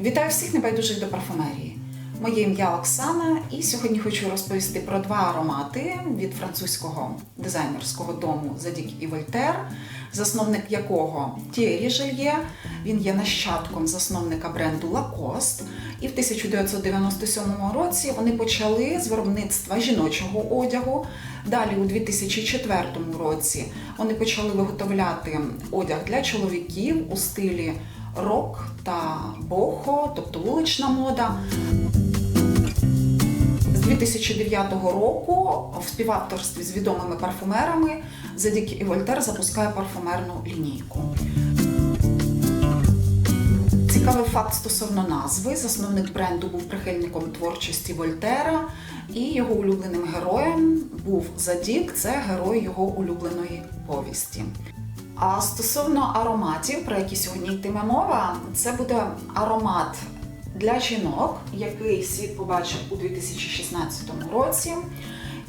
Вітаю всіх небайдужих до парфумерії. Моє ім'я Оксана, і сьогодні хочу розповісти про два аромати від французького дизайнерського дому Задік і Вольтер, засновник якого Тєрі Жельє. Він є нащадком засновника бренду Lacoste. І в 1997 році вони почали з виробництва жіночого одягу. Далі, у 2004 році, вони почали виготовляти одяг для чоловіків у стилі рок та бохо, тобто вулична мода. З 2009 року в співавторстві з відомими парфумерами Задік і Вольтер запускає парфумерну лінійку. Цікавий факт стосовно назви. Засновник бренду був прихильником творчості Вольтера, і його улюбленим героєм був Задік, це герой його улюбленої повісті. А стосовно ароматів, про які сьогодні йтиме мова, це буде аромат для жінок, який світ побачив у 2016 році.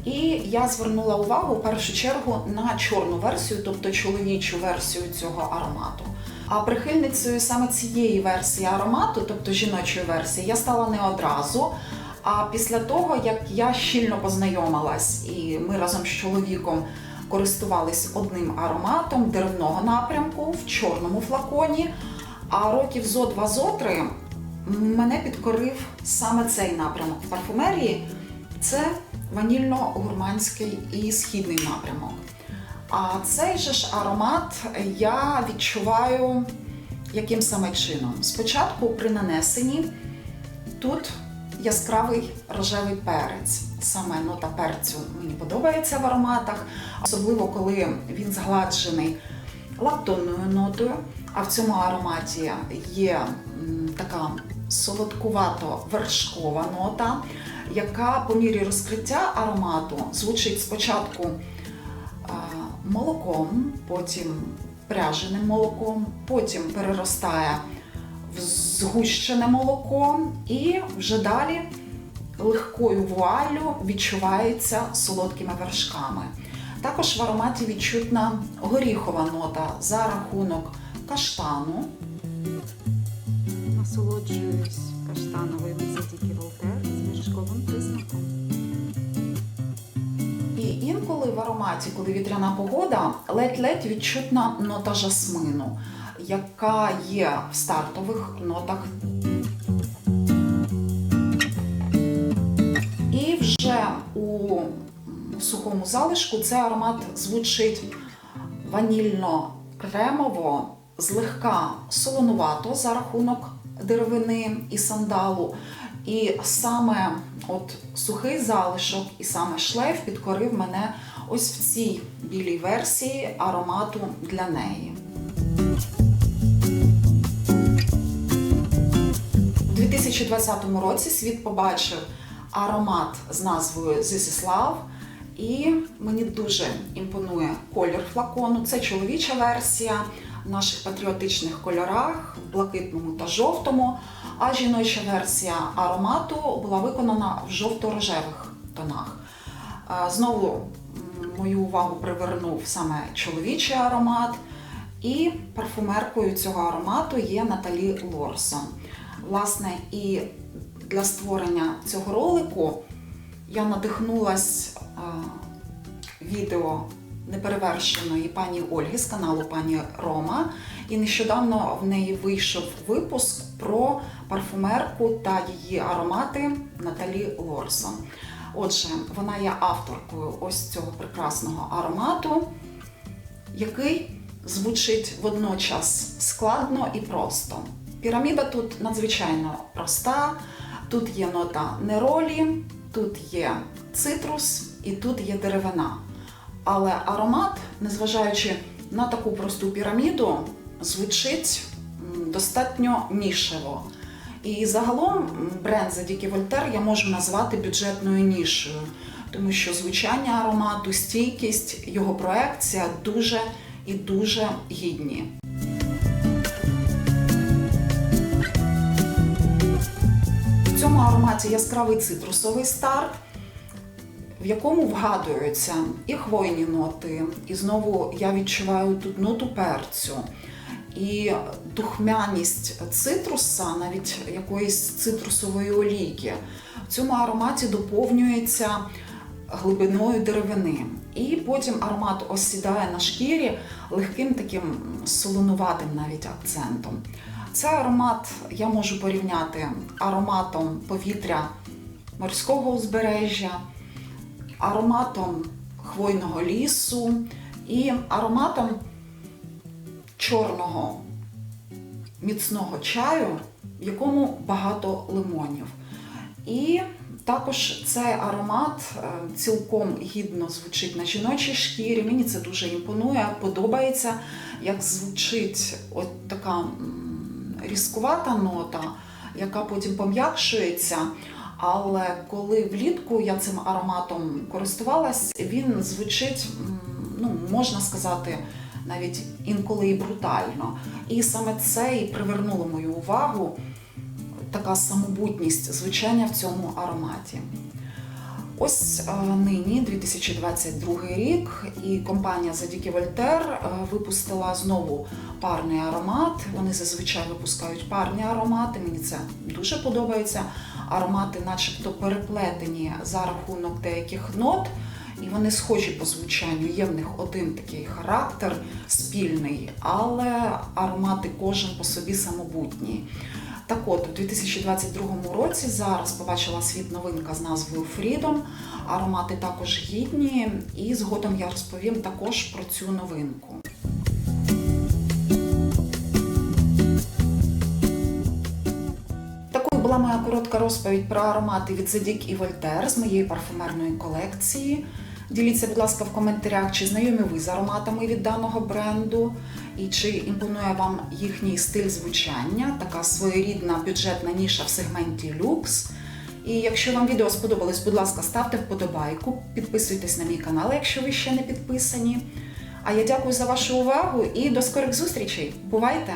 І я звернула увагу в першу чергу на чорну версію, тобто чоловічу версію цього аромату. А прихильницею саме цієї версії аромату, тобто жіночої версії, я стала не одразу. А після того, як я щільно познайомилась, і ми разом з чоловіком користувались одним ароматом деревного напрямку в чорному флаконі. А років зо два зо три мене підкорив саме цей напрямок парфумерії. Це ванільно-гурманський і східний напрямок. А цей же ж аромат я відчуваю яким саме чином. Спочатку при нанесенні тут яскравий рожевий перець. Саме нота перцю мені подобається в ароматах, особливо коли він згладжений лактонною нотою. А в цьому ароматі є така солодкувато-вершкова нота, яка по мірі розкриття аромату звучить спочатку молоком, потім пряженим молоком, потім переростає згущене молоко і вже далі легкою вуаллю відчувається солодкими вершками. Також в ароматі відчутна горіхова нота за рахунок каштану. Насолоджуюсь каштановими задіки Волтер з вершковим присмаком. І інколи в ароматі, коли вітряна погода, ледь-ледь відчутна нота жасмину, яка є в стартових нотах. І вже у сухому залишку цей аромат звучить ванільно-кремово, злегка солонувато за рахунок деревини і сандалу. І саме от сухий залишок і саме шлейф підкорив мене ось в цій білій версії аромату для неї. 2020 році світ побачив аромат з назвою Love. І мені дуже імпонує колір флакону. Це чоловіча версія в наших патріотичних кольорах, в блакитному та жовтому. А жіноча версія аромату була виконана в жовто-рожевих тонах. Е, Знову мою увагу привернув саме чоловічий аромат. І парфумеркою цього аромату є Наталі Лорсон. Власне, і для створення цього ролику я надихнулась відео неперевершеної пані Ольги з каналу пані Рома. І нещодавно в неї вийшов випуск про парфумерку та її аромати Наталі Лорсон. Отже, вона є авторкою ось цього прекрасного аромату, який звучить водночас складно і просто. Піраміда тут надзвичайно проста. Тут є нота неролі, тут є цитрус і тут є деревина. Але аромат, незважаючи на таку просту піраміду, звучить достатньо нішево. І загалом бренд Задіки Вольтер я можу назвати бюджетною нішею, тому що звучання аромату, стійкість, його проекція дуже і дуже гідні. Цьому ароматі яскравий цитрусовий старт, в якому вгадуються і хвойні ноти, і знову я відчуваю тут ноту перцю, і духмяність цитруса, навіть якоїсь цитрусової олійки, в цьому ароматі доповнюється глибиною деревини. І потім аромат осідає на шкірі легким таким солонуватим навіть акцентом. Цей аромат я можу порівняти ароматом повітря морського узбережжя, ароматом хвойного лісу і ароматом чорного міцного чаю, в якому багато лимонів. І також цей аромат е, цілком гідно звучить на жіночій шкірі. Мені це дуже імпонує, подобається, як звучить от така різкувата нота, яка потім пом'якшується. Але коли влітку я цим ароматом користувалась, він звучить, ну можна сказати, навіть інколи і брутально. І саме це і привернуло мою увагу така самобутність звучання в цьому ароматі. Ось е, нині 2022 рік, і компанія Задіки Вольтер е, випустила знову парний аромат. Вони зазвичай випускають парні аромати. Мені це дуже подобається. Аромати, начебто, переплетені за рахунок деяких нот, і вони схожі по звучанню. Є в них один такий характер спільний, але аромати кожен по собі самобутній. Так от, у 2022 році зараз побачила світ новинка з назвою Freedom. Аромати також гідні, і згодом я розповім також про цю новинку. Такою була моя коротка розповідь про аромати від Zadig і Voltaire з моєї парфумерної колекції. Діліться, будь ласка, в коментарях, чи знайомі ви з ароматами від даного бренду, і чи імпонує вам їхній стиль звучання, така своєрідна бюджетна ніша в сегменті люкс. І якщо вам відео сподобалось, будь ласка, ставте вподобайку, підписуйтесь на мій канал, якщо ви ще не підписані. А я дякую за вашу увагу і до скорих зустрічей. Бувайте!